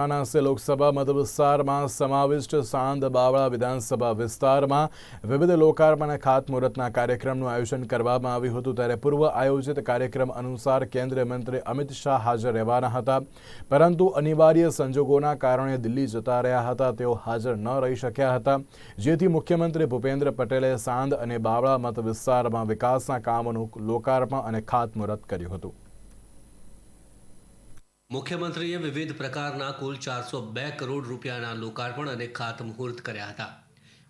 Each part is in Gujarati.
વારાણસી લોકસભા મત વિસ્તારમાં સમાવિષ્ટ સાંદ બાવળા વિધાનસભા વિસ્તારમાં વિવિધ લોકાર્પણ ખાતમુહૂર્તના કાર્યક્રમનું આયોજન કરવામાં આવ્યું હતું. ત્યારે પૂર્વ આયોજિત કાર્યક્રમ અનુસાર કેન્દ્રીય મંત્રી અમિત શાહ હાજર રહેવાના હતા. પરંતુ અનિવાર્ય સંજોગોના કારણે દિલ્હી જતા રહ્યા હતા. તેઓ હાજર ન રહી શક્યા હતા. જેથી મુખ્યમંત્રી ભૂપેન્દ્ર પટેલે સાંદ અને બાવળા મત વિસ્તારમાં વિકાસના કામોનું લોકાર્પણ અને ખાતમુહૂર્ત કર્યું હતું. મુખ્યમંત્રીએ વિવિધ પ્રકારના કુલ ચારસો બે કરોડ રૂપિયાના લોકાર્પણ અને ખાતમુહૂર્ત કર્યા હતા.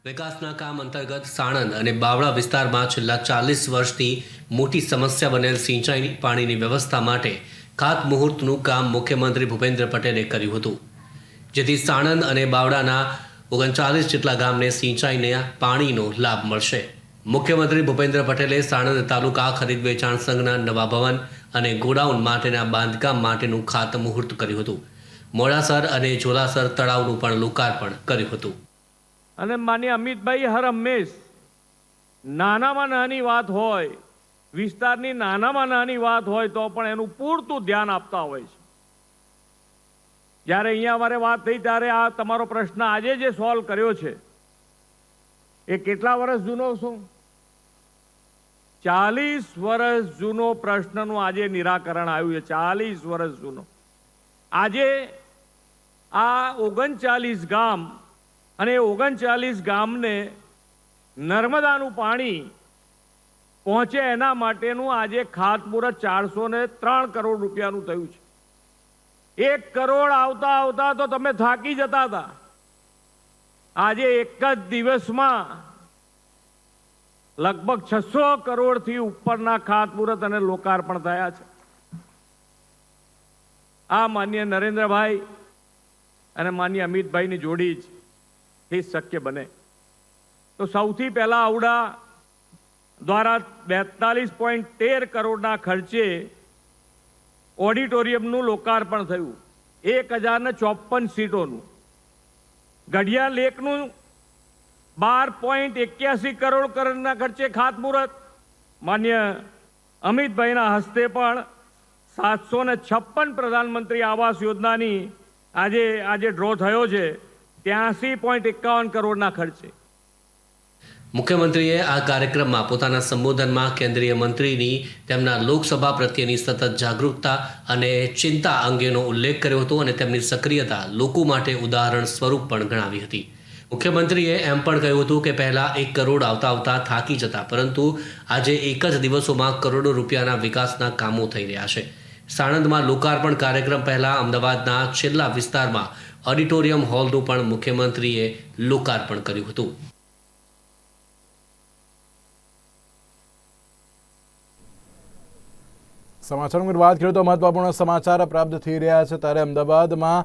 વિકાસના કામ અંતર્ગત સાણંદ અને બાવળા વિસ્તારમાં છેલ્લા ચાલીસ વર્ષથી મોટી સમસ્યા બનેલ સિંચાઈ પાણીની વ્યવસ્થા માટે ખાતમુહૂર્તનું કામ મુખ્યમંત્રી ભૂપેન્દ્ર પટેલે કર્યું હતું. જેથી સાણંદ અને બાવળાના ઓગણચાલીસ જેટલા ગામને સિંચાઈને પાણીનો લાભ મળશે. મુખ્યમંત્રી ભૂપેન્દ્ર પટેલે સાણંદ તાલુકા ખરીદ વેચાણ સંઘના નવા ભવન અને ગોડાઉન માટેના બાંધકામ માટેનું ખાતમુહૂર્ત કર્યું હતું. મોડાસર અને જોલાસર તળાવનું પણ લોકાર્પણ કર્યું હતું. અને માન્ય અમિતભાઈ હર હંમેશ, નાનામાં નાની વાત હોય, વિસ્તારની નાનામાં નાની વાત હોય તો પણ એનું પૂરતું ધ્યાન આપતા હોય છે. જ્યારે અહીંયા અમારે વાત થઈ ત્યારે આ તમારો પ્રશ્ન આજે જે સોલ્વ કર્યો છે, એ કેટલા વર્ષ જૂનો શું? ચાલીસ વર્ષ જૂનો પ્રશ્નનું આજે નિરાકરણ આવ્યું છે, ચાલીસ વર્ષ જૂનો. આજે આ ઓગણચાલીસ ગામ અને ઓગણચાલીસ ગામને નર્મદાનું પાણી પહોંચે એના માટેનું આજે ખાતમુહૂર્ત ચારસો ને ત્રણ કરોડ રૂપિયાનું થયું છે. એક કરોડ આવતા આવતા તો તમે થાકી જતા હતા. આજે એક જ દિવસમાં લગભગ છસો કરોડથી ઉપરના ખાતમુહૂર્ત અને લોકાર્પણ થયા છે. આ માન્ય નરેન્દ્રભાઈ અને માન્ય અમિતભાઈની જોડી જ એ શક્ય બને. તો સૌથી પહેલા આવડા દ્વારા બેતાલીસ પોઈન્ટ તેર કરોડના ખર્ચે ઓડિટોરિયમનું લોકાર્પણ થયું. એક હજાર ને ચોપન સીટોનું. ગઢિયા લેકનું બાર પોઈન્ટ એક્યાસી કરોડ કરોડના ખર્ચે ખાતમુહૂર્ત. માન્ય અમિતભાઈના હસ્તે પણ સાતસો ને છપ્પન પ્રધાનમંત્રી આવાસ યોજનાની આજે આજે ડ્રો થયો છે. ત્યાસી પોઈન્ટ એકાવન કરોડના ખર્ચે. મુખ્યમંત્રીએ આ કાર્યક્રમમાં પોતાના સંબોધનમાં કેન્દ્રીય મંત્રીની, તેમના લોકસભા પ્રત્યેની સતત જાગૃતતા અને ચિંતા અંગેનો ઉલ્લેખ કર્યો હતો અને તેમની સક્રિયતા લોકો માટે ઉદાહરણ સ્વરૂપ પણ ગણાવી હતી. મુખ્યમંત્રીએ એમ પણ કહ્યું હતું કે પહેલા એક કરોડ આવતા આવતા થાકી જતા, પરંતુ આજે એક જ દિવસોમાં કરોડો રૂપિયાના વિકાસના કામો થઈ રહ્યા છે. સાણંદમાં લોકાર્પણ કાર્યક્રમ પહેલા અમદાવાદના છેલ્લા વિસ્તારમાં ઓડિટોરિયમ હોલનું પણ મુખ્યમંત્રીએ લોકાર્પણ કર્યું હતું. સમાચાર વાત ખેડૂતો મહત્વપૂર્ણ સમાચાર પ્રાપ્ત થઈ રહ્યા છે. ત્યારે અમદાવાદમાં